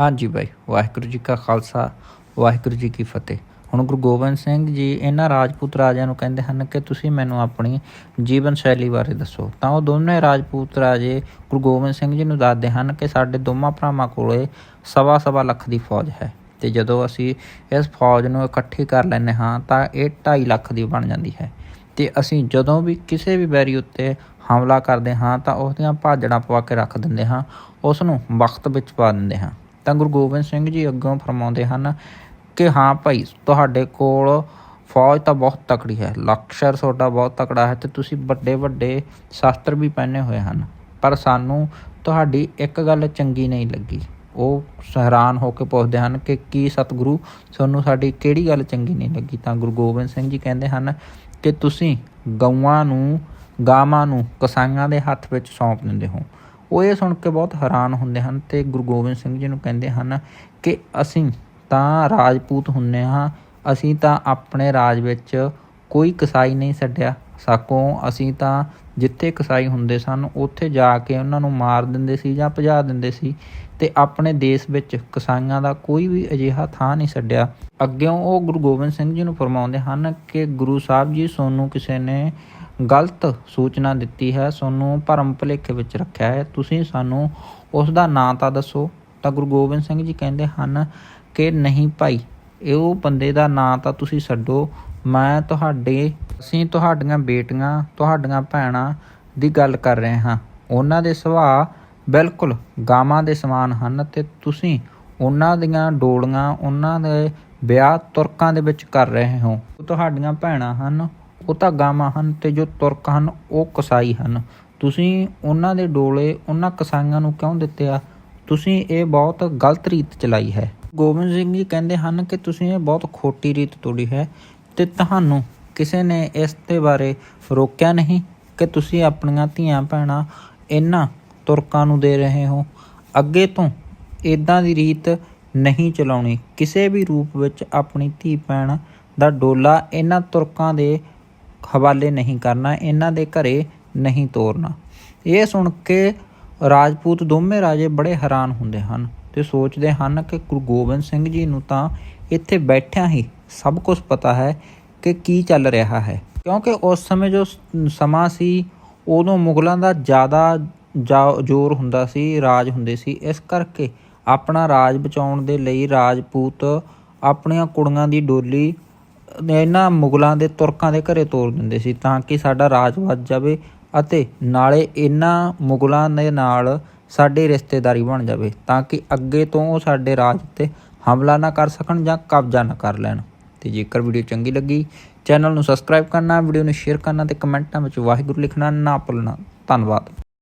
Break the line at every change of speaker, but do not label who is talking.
ਹਾਂਜੀ ਬਾਈ, ਵਾਹਿਗੁਰੂ ਜੀ ਕਾ ਖਾਲਸਾ, ਵਾਹਿਗੁਰੂ ਜੀ ਕੀ ਫਤਿਹ। ਹੁਣ ਗੁਰੂ ਗੋਬਿੰਦ ਸਿੰਘ ਜੀ ਇਹਨਾਂ ਰਾਜਪੂਤ ਰਾਜਿਆਂ ਨੂੰ ਕਹਿੰਦੇ ਹਨ ਕਿ ਤੁਸੀਂ ਮੈਨੂੰ ਆਪਣੀ ਜੀਵਨ ਸ਼ੈਲੀ ਬਾਰੇ ਦੱਸੋ। ਤਾਂ ਉਹ ਦੋਨੇ ਰਾਜਪੂਤ ਰਾਜੇ ਗੁਰੂ ਗੋਬਿੰਦ ਸਿੰਘ ਜੀ ਨੂੰ ਦੱਸਦੇ ਹਨ ਕਿ ਸਾਡੇ ਦੋਵਾਂ ਭਰਾਵਾਂ ਕੋਲੇ ਸਵਾ ਸਵਾ ਲੱਖ ਦੀ ਫੌਜ ਹੈ। ਤੇ ਜਦੋਂ ਅਸੀਂ ਇਸ ਫੌਜ ਨੂੰ ਇਕੱਠੀ ਕਰ ਲੈਂਦੇ ਹਾਂ ਤਾਂ ਇਹ 2.5 ਲੱਖ ਦੀ ਬਣ ਜਾਂਦੀ ਹੈ। ਤੇ ਅਸੀਂ ਜਦੋਂ ਵੀ ਕਿਸੇ ਵੀ ਬੈਰੀ ਉੱਤੇ ਹਮਲਾ ਕਰਦੇ ਹਾਂ ਤਾਂ ਉਸ ਦੀਆਂ ਭਾਜੜਾਂ ਪਵਾ ਕੇ ਰੱਖ ਦਿੰਦੇ ਹਾਂ ਉਸ ਨੂੰ ਵਕਤ ਵਿੱਚ ਪਾ ਦਿੰਦੇ ਹਾਂ। ਤਾਂ ਗੁਰੂ ਗੋਬਿੰਦ ਸਿੰਘ ਜੀ ਅੱਗੋਂ ਫਰਮਾਉਂਦੇ ਹਨ ਕਿ ਹਾਂ ਭਾਈ, ਤੁਹਾਡੇ ਕੋਲ ਫੌਜ ਤਾਂ ਬਹੁਤ ਤਕੜੀ ਹੈ, ਲਕਸ਼ਰ ਤੁਹਾਡਾ ਬਹੁਤ ਤਕੜਾ ਹੈ ਤੇ ਤੁਸੀਂ ਵੱਡੇ ਵੱਡੇ ਸ਼ਸਤਰ ਵੀ ਪਹਿਨੇ ਹੋਏ ਹਨ। ਪਰ ਸਾਨੂੰ ਤੁਹਾਡੀ ਇੱਕ ਗੱਲ ਚੰਗੀ ਨਹੀਂ ਲੱਗੀ। ਉਹ ਹੈਰਾਨ ਹੋ ਕੇ ਪੁੱਛਦੇ ਹਨ ਕਿ ਕੀ ਸਤਿਗੁਰੂ ਤੁਹਾਨੂੰ ਸਾਡੀ ਕਿਹੜੀ ਗੱਲ ਚੰਗੀ ਨਹੀਂ ਲੱਗੀ? ਤਾਂ ਗੁਰੂ ਗੋਬਿੰਦ ਸਿੰਘ ਜੀ ਕਹਿੰਦੇ ਹਨ ਕਿ ਤੁਸੀਂ ਗਊਆਂ ਨੂੰ, ਗਾਵਾਂ ਨੂੰ ਕਸਾਈਆਂ ਦੇ ਹੱਥ ਵਿੱਚ ਸੌਂਪ ਦਿੰਦੇ ਹੋ। ਉਹ ਇਹ ਸੁਣ ਕੇ ਬਹੁਤ ਹੈਰਾਨ ਹੁੰਦੇ ਹਨ ਤੇ ਗੁਰੂ ਗੋਬਿੰਦ ਸਿੰਘ ਜੀ ਨੂੰ ਕਹਿੰਦੇ ਹਨ ਕਿ ਅਸੀਂ ਤਾਂ ਰਾਜਪੂਤ ਹੁੰਨੇ ਹਾਂ, ਅਸੀਂ ਤਾਂ ਆਪਣੇ ਰਾਜ ਵਿੱਚ ਕੋਈ ਕਸਾਈ ਨਹੀਂ ਛੱਡਿਆ ਸਾਕੋਂ, ਅਸੀਂ ਤਾਂ ਜਿੱਥੇ ਕਸਾਈ ਹੁੰਦੇ ਸਨ, ਉੱਥੇ ਜਾ ਕੇ ਉਹਨਾਂ ਨੂੰ ਮਾਰ ਦਿੰਦੇ ਸੀ ਜਾਂ ਭਜਾ ਦਿੰਦੇ ਸੀ ਤੇ ਆਪਣੇ ਦੇਸ਼ ਵਿੱਚ ਕਸਾਈਆਂ ਦਾ ਕੋਈ ਵੀ ਅਜਿਹਾ ਥਾਂ ਨਹੀਂ ਛੱਡਿਆ। ਅੱਗਿਓਂ ਉਹ ਗੁਰੂ ਗੋਬਿੰਦ ਸਿੰਘ ਜੀ ਨੂੰ ਫਰਮਾਉਂਦੇ ਹਨ ਕਿ ਗੁਰੂ ਸਾਹਿਬ ਜੀ, ਸੋਨੂੰ ਕਿਸੇ ਨੇ ਗਲਤ ਸੂਚਨਾ ਦਿੱਤੀ ਹੈ, ਸੋਨੂੰ ਭਰਮ ਭੁਲੇਖੇ ਵਿੱਚ ਰੱਖਿਆ ਹੈ। ਤੁਸੀਂ ਸਾਨੂੰ ਉਸ ਦਾ ਨਾਂ ਤਾਂ ਦੱਸੋ। ਤਾਂ ਗੁਰੂ ਗੋਬਿੰਦ ਸਿੰਘ ਜੀ ਕਹਿੰਦੇ ਹਨ ਕਿ ਨਹੀਂ ਭਾਈ, ਇਹ ਉਹ ਬੰਦੇ ਦਾ ਨਾਂ ਤਾਂ ਤੁਸੀਂ ਛੱਡੋ। ਮੈਂ ਤੁਹਾਡੇ, ਅਸੀਂ ਤੁਹਾਡੀਆਂ ਬੇਟੀਆਂ, ਤੁਹਾਡੀਆਂ ਭੈਣਾਂ ਦੀ ਗੱਲ ਕਰ ਰਹੇ ਹਾਂ। ਉਹਨਾਂ ਦੇ ਸੁਭਾਅ ਬਿਲਕੁਲ ਗਾਵਾਂ ਦੇ ਸਮਾਨ ਹਨ ਤੇ ਤੁਸੀਂ ਉਹਨਾਂ ਦੀਆਂ ਡੋਲੀਆਂ, ਉਹਨਾਂ ਦੇ ਵਿਆਹ ਤੁਰਕਾਂ ਦੇ ਵਿੱਚ ਕਰ ਰਹੇ ਹੋ। ਤੁਹਾਡੀਆਂ ਭੈਣਾਂ ਹਨ ਉਹ ਤਾਂ ਗਾਵਾਂ ਹਨ ਤੇ ਜੋ ਤੁਰਕ ਹਨ, ਉਹ ਕਸਾਈ ਹਨ। ਤੁਸੀਂ ਉਹਨਾਂ ਦੇ ਡੋਲੇ ਉਹਨਾਂ ਕਸਾਈਆਂ ਨੂੰ ਕਿਉਂ ਦਿੱਤੇ ਆ ਤੁਸੀਂ ਇਹ ਬਹੁਤ ਗਲਤ ਰੀਤ ਚਲਾਈ ਹੈ। ਗੋਬਿੰਦ ਸਿੰਘ ਜੀ ਕਹਿੰਦੇ ਹਨ ਕਿ ਤੁਸੀਂ ਇਹ ਬਹੁਤ ਖੋਟੀ ਰੀਤ ਤੋੜੀ ਹੈ ਤੇ ਤੁਹਾਨੂੰ ਕਿਸੇ ਨੇ ਇਸ ਦੇ ਬਾਰੇ ਰੋਕਿਆ ਨਹੀਂ ਕਿ ਤੁਸੀਂ ਆਪਣੀਆਂ ਧੀਆਂ ਭੈਣਾਂ ਇਹਨਾਂ ਤੁਰਕਾਂ ਨੂੰ ਦੇ ਰਹੇ ਹੋ। ਅੱਗੇ ਤੋਂ ਇਦਾਂ ਦੀ ਰੀਤ ਨਹੀਂ ਚਲਾਉਣੀ। ਕਿਸੇ ਵੀ ਰੂਪ ਵਿੱਚ ਆਪਣੀ ਧੀ ਭੈਣ ਦਾ ਡੋਲਾ ਇਹਨਾਂ ਤੁਰਕਾਂ ਦੇ ਹਵਾਲੇ ਨਹੀਂ ਕਰਨਾ, ਇਹਨਾਂ ਦੇ ਘਰੇ ਨਹੀਂ ਤੋਰਨਾ। ਇਹ ਸੁਣ ਕੇ ਰਾਜਪੂਤ ਦੋਵੇਂ ਰਾਜੇ ਬੜੇ ਹੈਰਾਨ ਹੁੰਦੇ ਹਨ ਤੇ ਸੋਚਦੇ ਹਨ ਕਿ ਗੁਰੂ ਗੋਬਿੰਦ ਸਿੰਘ ਜੀ ਨੂੰ ਤਾਂ ਇੱਥੇ ਬੈਠਿਆਂ ਹੀ ਸਭ ਕੁਝ ਪਤਾ ਹੈ ਕਿ ਕੀ ਚੱਲ ਰਿਹਾ ਹੈ। ਕਿਉਂਕਿ ਉਸ ਸਮੇਂ ਜੋ ਸਮਾਂ ਸੀ, ਉਦੋਂ ਮੁਗਲਾਂ ਦਾ ਜ਼ਿਆਦਾ ਜਾ- ਜ਼ੋਰ ਹੁੰਦਾ ਸੀ, ਰਾਜ ਹੁੰਦੇ ਸੀ। ਇਸ ਕਰਕੇ ਆਪਣਾ ਰਾਜ ਬਚਾਉਣ ਦੇ ਲਈ ਰਾਜਪੂਤ ਆਪਣੀਆਂ ਕੁੜੀਆਂ ਦੀ ਡੋਲੀ ਇਹਨਾਂ ਮੁਗਲਾਂ ਦੇ ਤੁਰਕਾਂ ਦੇ ਘਰੇ ਤੋਰ ਦਿੰਦੇ ਸੀ ਤਾਂ ਕਿ ਸਾਡਾ ਰਾਜ ਵੱਜ ਜਾਵੇ ਅਤੇ ਨਾਲੇ ਇਹਨਾਂ ਮੁਗਲਾਂ ਦੇ ਨਾਲ ਸਾਡੀ ਰਿਸ਼ਤੇਦਾਰੀ ਬਣ ਜਾਵੇ ਤਾਂ ਕਿ ਅੱਗੇ ਤੋਂ ਉਹ ਸਾਡੇ ਰਾਜ ਤੇ ਹਮਲਾ ਨਾ ਕਰ ਸਕਣ ਜਾਂ ਕਬਜ਼ਾ ਨਾ ਕਰ ਲੈਣ। ਤੇ ਜੇਕਰ ਵੀਡੀਓ ਚੰਗੀ ਲੱਗੀ, ਚੈਨਲ ਨੂੰ ਸਬਸਕ੍ਰਾਈਬ ਕਰਨਾ, ਵੀਡੀਓ ਨੂੰ ਸ਼ੇਅਰ ਕਰਨਾ ਤੇ ਕਮੈਂਟਾਂ ਵਿੱਚ ਵਾਹਿਗੁਰੂ ਲਿਖਣਾ ਨਾ ਭੁੱਲਣਾ। ਧੰਨਵਾਦ।